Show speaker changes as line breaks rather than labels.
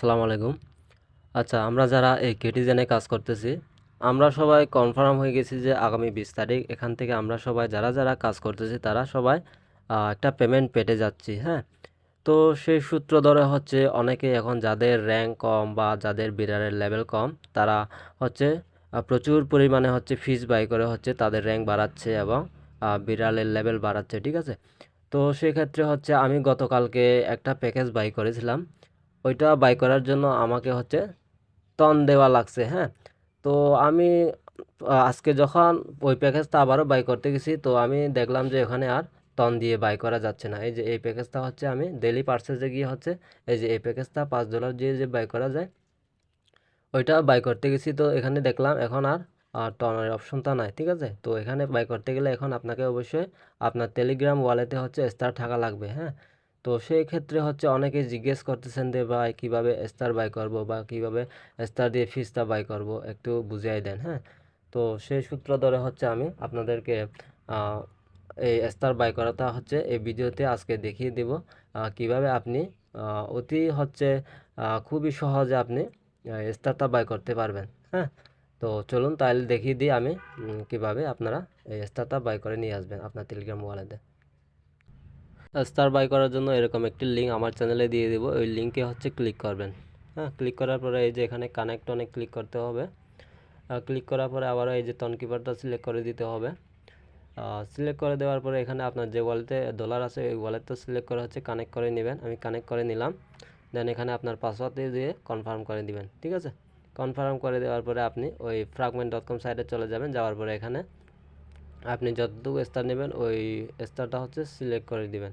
আসসালামু আলাইকুম। আচ্ছা আমরা যারা এই কেটিজেনে কাজ করতেছি, আমরা সবাই কনফার্ম হয়ে গেছি যে আগামী বিশ তারিখ এখান থেকে আমরা সবাই যারা যারা কাজ করতেছি, তারা সবাই একটা পেমেন্ট পেতে যাচ্ছি হ্যাঁ? তো সেই সূত্র ধরে হচ্ছে অনেকে এখন যাদের র্যাঙ্ক কম বা যাদের বিড়ালের লেভেল কম, তারা হচ্ছে প্রচুর পরিমাণে হচ্ছে ফিস বাই করে হচ্ছে তাদের র্যাঙ্ক বাড়াচ্ছে এবং বিড়ালের লেভেল বাড়াচ্ছে, ঠিক আছে? তো সেক্ষেত্রে হচ্ছে আমি গতকালকে একটা প্যাকেজ বাই করেছিলাম। ওইটা বাই করার জন্য আমাকে হচ্ছে টন দেওয়া লাগছে হ্যাঁ? তো আমি আজকে যখন ওই প্যাকেজটা আবারও বাই করতে গেছি, তো আমি দেখলাম যে ওখানে আর টন দিয়ে বাই করা যাচ্ছে না। এই যে এই প্যাকেজটা হচ্ছে আমি ডেলি পার্সেসে গিয়ে হচ্ছে এই যে এই প্যাকেজটা পাঁচ ডলার দিয়ে যে বাই করা যায়, ওইটা বাই করতে গেছি। তো এখানে দেখলাম এখন আর আর টনের অপশনটা নাই, ঠিক আছে? তো এখানে বাই করতে গেলে এখন আপনাকে অবশ্যই আপনার টেলিগ্রাম ওয়ালেটে হচ্ছে স্টার থাকা লাগবে হ্যাঁ? তো সেই ক্ষেত্রে হচ্ছে অনেকে জিজ্ঞেস করতেছেন যে, ভাই, কীভাবে স্টার বাই করব বা কীভাবে স্টার দিয়ে ফিসটা বাই করব? একটু বুঝিয়ে দেন হ্যাঁ? তো সেই সূত্র ধরে হচ্ছে আমি আপনাদেরকে এই স্টার বাই করাটা হচ্ছে এই ভিডিওতে আজকে দেখিয়ে দেব কীভাবে আপনি অতি হচ্ছে খুবই সহজে আপনি স্টারটা বাই করতে পারবেন হ্যাঁ? তো চলুন তাহলে দেখিয়ে দিই আমি কীভাবে আপনারা এই স্টারটা বাই করে নিয়ে আসবেন আপনার টেলিগ্রাম ওয়ালেটে স্টার বাই করার জন্য এরকম একটি লিঙ্ক আমার চ্যানেলে দিয়ে দেবো। ওই লিঙ্কে হচ্ছে ক্লিক করবেন। হ্যাঁ ক্লিক করার পরে এই যে এখানে কানেক্ট অনেক ক্লিক করতে হবে। ক্লিক করার পরে আবারও এই যে টনকিপারটা সিলেক্ট করে দিতে হবে। সিলেক্ট করে দেওয়ার পরে এখানে আপনার যে ওয়ালেটে ডলার আছে, ওই ওয়ালেটটা সিলেক্ট করে হচ্ছে কানেক্ট করে নেবেন। আমি কানেক্ট করে নিলাম। দেন এখানে আপনার পাসওয়ার্ড দিয়ে কনফার্ম করে দিবেন। ঠিক আছে? কনফার্ম করে দেওয়ার পরে আপনি ওই ফ্রাগমেন্ট ডট কম সাইটে চলে যাবেন। যাওয়ার পরে এখানে আপনি যতটুকু স্টার নেবেন ওই স্টারটা হচ্ছে সিলেক্ট করে দিবেন।